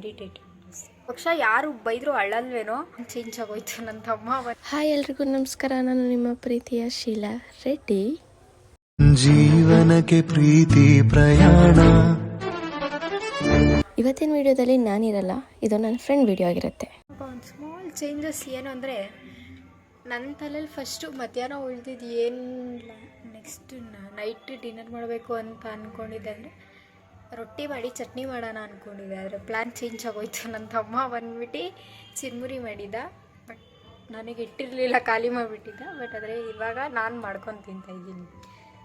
Irritate ಪಕ್ಷ ಯಾರು ಬೈದ್ರು ಅಳ್ಳಲ್ವೇನೋ change ಆಗೋಯ್ತು ನನ್ನ ತಮ್ಮ ಹಾಯ್ ಎಲ್ರಿಗೂ ನಮಸ್ಕಾರ ನಾನು ನಿಮ್ಮ ಪ್ರೀತಿಯ ಶೀಲಾ ರೆಡ್ಡಿ. ಜೀವನಕ್ಕೆ ಪ್ರೀತಿ ಪ್ರಯಾಣ. ಇವತ್ತಿನ ವಿಡಿಯೋದಲ್ಲಿ ನಾನಿರಲ್ಲ ಇದು ನನ್ನ ಫ್ರೆಂಡ್ ವಿಡಿಯೋ ಆಗಿರುತ್ತೆ. ಒಂದು ಸ್ಮಾಲ್ ಚೇಂಜಸ್ ಏನು ಅಂದರೆ ನನ್ನ ತಲೆಯಲ್ಲಿ ಫಸ್ಟು ಮಧ್ಯಾಹ್ನ ಉಳಿದಿದ್ದು ಏನಿಲ್ಲ ನೆಕ್ಸ್ಟ್ ನೈಟ್ ಡಿನ್ನರ್ ಮಾಡಬೇಕು ಅಂತ ಅಂದ್ಕೊಂಡಿದ್ದೆ ಅಂದರೆ ರೊಟ್ಟಿ ಮಾಡಿ ಚಟ್ನಿ ಮಾಡೋಣ ಅಂದ್ಕೊಂಡಿದ್ದೆ ಆದರೆ ಪ್ಲ್ಯಾನ್ ಚೇಂಜ್ ಆಗೋಯ್ತು ನನ್ನ ತಮ್ಮ ಬಂದ್ಬಿಟ್ಟು ಚಿರ್ಮುರಿ ಮಾಡಿದ್ದ ಬಟ್ ನನಗೆ ಇಟ್ಟಿರಲಿಲ್ಲ, ಖಾಲಿ ಮಾಡಿಬಿಟ್ಟಿದ್ದ. ಬಟ್ ಆದರೆ ಇವಾಗ ನಾನು ಮಾಡ್ಕೊಂಡು ತಿಂತಾ ಇದ್ದೀನಿ.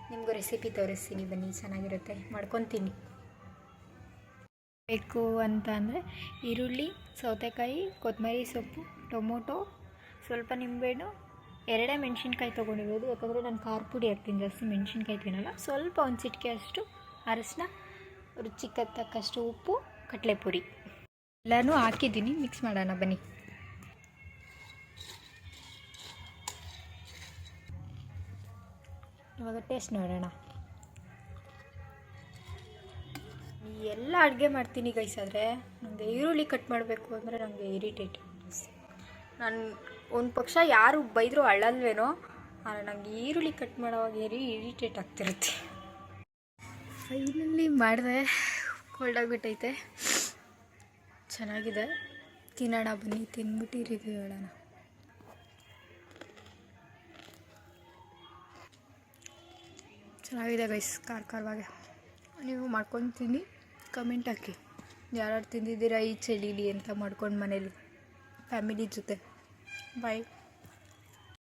ನಿಮಗೂ ರೆಸಿಪಿ ತೋರಿಸ್ತೀನಿ ಬನ್ನಿ, ಚೆನ್ನಾಗಿರುತ್ತೆ. ಮಾಡ್ಕೊತೀನಿ ಬೇಕು ಅಂತ ಅಂದರೆ ಈರುಳ್ಳಿ, ಸೌತೆಕಾಯಿ ಕೊತ್ತಂಬರಿ ಸೊಪ್ಪು, ಟೊಮೊಟೊ, ಸ್ವಲ್ಪ ನಿಂಬೆಹಣ್ಣು, ಎರಡೇ ಮೆಣಸಿನ್ಕಾಯಿ ತೊಗೊಂಡಿರೋದು. ಯಾಕಂದರೆ ನಾನು ಖಾರ ಪುಡಿ ಹಾಕ್ತೀನಿ ಜಾಸ್ತಿ ಮೆಣಸಿನ್ಕಾಯಿ ತಿನ್ನೋಲ್ಲ. ಸ್ವಲ್ಪ ಒಂದು ಚಿಟಿಕೆ ಅಷ್ಟು ಅರಶಿನ ರುಚಿಗೆ ತಕ್ಕಷ್ಟು ಉಪ್ಪು, ಕಡಲೆಪುರಿ. ಎಲ್ಲನೂ ಹಾಕಿದ್ದೀನಿ. ಮಿಕ್ಸ್ ಮಾಡೋಣ, ಬನ್ನಿ. ಇವಾಗ ಟೇಸ್ಟ್ ನೋಡೋಣ. ಎಲ್ಲ ಅಡುಗೆ ಮಾಡ್ತೀನಿ ಗೈಸ್ ಆದರೆ ನನಗೆ ಈರುಳ್ಳಿ ಕಟ್ ಮಾಡಬೇಕು ಅಂದರೆ ನನಗೆ ಇರಿಟೇಟ್ ನಾನು ಒಂದು ಪಕ್ಷ ಯಾರು ಬೈದರೂ ಅಳ್ಳಲ್ವೇನೋ ಆದರೆ ನನಗೆ ಈರುಳ್ಳಿ ಕಟ್ ಮಾಡೋವಾಗ ಇರಿ ಇರಿಟೇಟ್ ಆಗ್ತಿರುತ್ತೆ. ಫೈನಲಿ ಮಾಡಿದೆ. ಕೋಲ್ಡ್ ಆಗಿಬಿಟ್ಟೈತೆ. ಚೆನ್ನಾಗಿದೆ. ತಿನ್ನೋಣ ಬನ್ನಿ, ತಿನ್ಬಿಟ್ಟು ರಿವ್ಯೂ ಹೇಳೋಣ. ಚೆನ್ನಾಗಿದೆ ಗೈಸ್ ಖಾರ ಖಾರವಾಗೆ. ನೀವು ಮಾಡ್ಕೊಂಡು ತಿನ್ನಿ ಕಮೆಂಟ್ ಹಾಕಿ. ಯಾರ್ಯಾರು ತಿಂದಿದ್ದೀರಾ ಈ ಚಳಿಲಿ ಅಂತ ಮಾಡ್ಕೊಂಡು ಮನೇಲಿ. ಫ್ಯಾಮಿಲಿ ಜೊತೆ. ಬಾಯ್